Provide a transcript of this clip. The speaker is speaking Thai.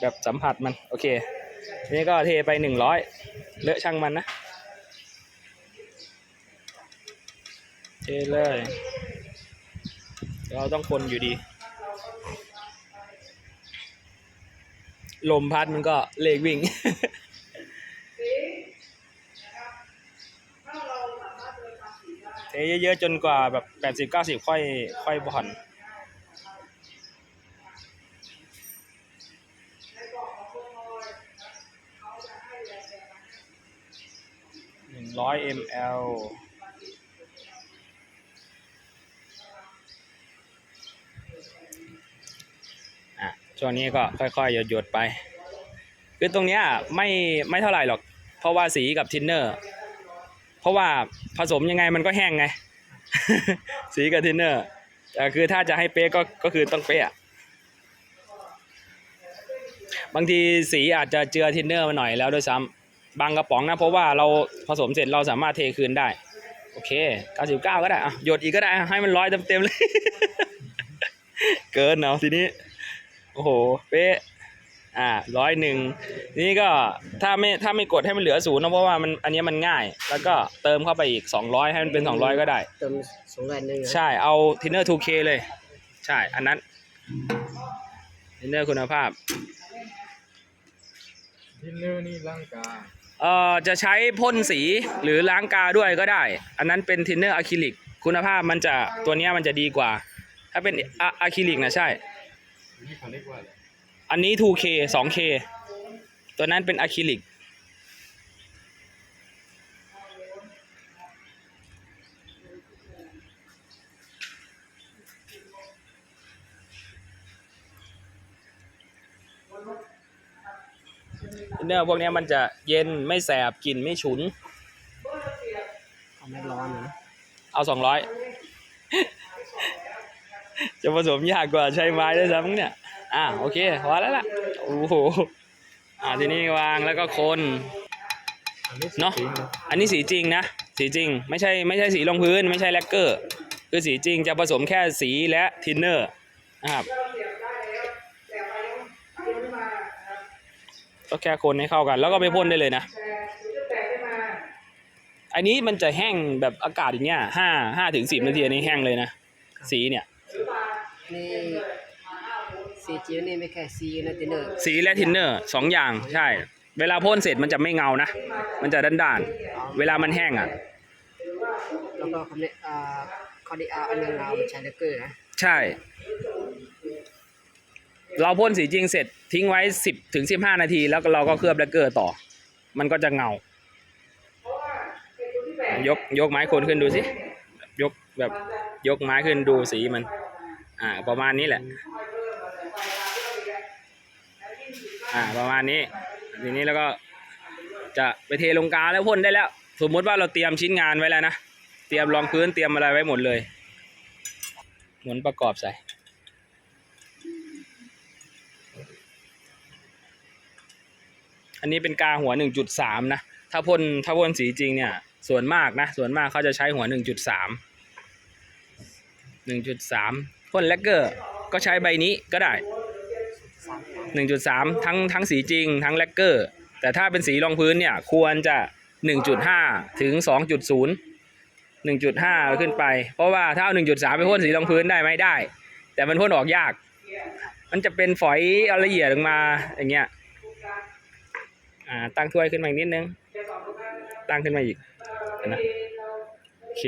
แบบสัมผัสมัน โอเค นี่ก็เทไปหนึ่งร้อยเลอะช่างมันนะ เทเลย เราต้องคนอยู่ดี ลมพัดมันก็เลกวิ่งเทเยอะๆจนกว่าแบบแปดสิบเก้าสิบค่อยค่อยผ่อนหนึ่ง ร้อย ml อะช่วงนี้ก็ค่อยๆ หยดๆ ไป คือตรงเนี้ยไม่ไม่เท่าไหร่หรอก เพราะว่าสีกับทินเนอร์ เพราะว่าผสมยังไงมันก็แห้งไง สีกับทินเนอร์แต่คือถ้าจะให้เป๊ะก็ก็คือต้องเป๊ะอะบางทีสีอาจจะเจือทินเนอร์มาหน่อยแล้วด้วยซ้ำ บางกระป๋องนะ เพราะว่าเราผสมเสร็จเราสามารถเทคืนได้ โอเค 99 ก็ได้อะหยดอีกก็ได้อะให้มันร้อยเต็มๆเลย เกินเนาะทีนี้ โอ้โห เป๊ะอ่าร้อยหนึ่งนี่ก็ถ้าไม่ถ้าไม่กดให้มันเหลือศูนย์นะเพราะว่ามันอันนี้มันง่าย แล้วก็เติมเข้าไปอีก 200 ให้มันเป็น 200 ก็ได้ เติมสองร้อยหนึ่งใช่เอาทินเนอร์ 2K เลย ใช่ อันนั้นทินเนอร์คุณภาพทินเนอร์นี่ร่างกาย เอ่อจะใช้พ่นสีหรือล้างกาด้วยก็ได้ อันนั้นเป็นทินเนอร์อะคริลิกคุณภาพมันจะตัวเนี้ยมันจะดีกว่า ถ้าเป็นอะอะคริลิกนะใช่นี่เขาเรียกว่าอะไรอันนี้ 2K 2K ตัวนั้นเป็นอะคริลิก เนื้อพวกเนี้ยมันจะเย็นไม่แสบกลิ่นไม่ฉุน เอาไม่ร้อนนะ เอาสองร้อยจะผสมยากกว่าใช้ไม้ด้วยซ้ำเนี่ย อ่าโอเคพอแล้วล่ะ โอ้โห อ่าทีนี้วางแล้วก็คนอันนี้เนอะจริงนะอันนี้สีจริงนะ สีจริง ไม่ใช่ไม่ใช่สีรองพื้น ไม่ใช่แลกเกอร์ คือสีจริงจะผสมแค่สีและทินเนอร์นะครับ ก็แค่คนให้เข้ากัน แล้วก็ไปพ่นได้เลยนะอันนี้มันจะแห้งแบบอากาศอย่างเงี้ยห้าห้าถึงสิบนาทีอันนี้แห้งเลยนะสีเนี่ยนี่ซีจิวนี่ไม่แค่ซีนะตินเนอร์สีและทินเนอร์สองอย่างใช่ เวลาพ่นเสร็จมันจะไม่เงานะมันจะด้านๆเวลามันแห้งอะแล้วก็คำนี้อ่าคอดีอาอันนึงเราใช้เลกเกอร์นะใช่ เราพ่นสีจริงเสร็จทิ้งไว้สิบถึงสิบห้านาที แล้วเราก็เคลือบแลกเกอร์ต่อ มันก็จะเงา ยกยกไม้คนขึ้นดูสิ ยกแบบยกไม้ขึ้นดูสีมัน อ่า ประมาณนี้แหละ อ่า ประมาณนี้ ทีนี้แล้วก็จะไปเทลงกาแล้วพ่นได้แล้ว สมมติว่าเราเตรียมชิ้นงานไว้แล้วนะ เตรียมรองพื้นเตรียมอะไรไว้หมดเลย หมุนประกอบใส่ อันนี้เป็นกาหัว 1.3 นะ ถ้าพ่นถ้าพ่นสีจริงเนี่ย ส่วนมากนะ ส่วนมากเขาจะใช้หัว 1.3 1.3พ่นแลกเกอร์ก็ใช้ใบนี้ก็ได้ 1.3 ทั้งทั้งสีจริง ทั้งแลกเกอร์ แต่ถ้าเป็นสีรองพื้นเนี่ย ควรจะ 1.5 ถึง 2.0 1.5 ขึ้นไป เพราะว่าถ้าเอา 1.3 ไปพ่นสีรองพื้นได้ไหมได้ แต่มันพ่นออกยาก มันจะเป็นฝอยอาละเอียดออกมาอย่างเงี้ย อ่าตั้งถ้วยขึ้นมาอีกนิดนึง ตั้งขึ้นมาอีกนะโอเค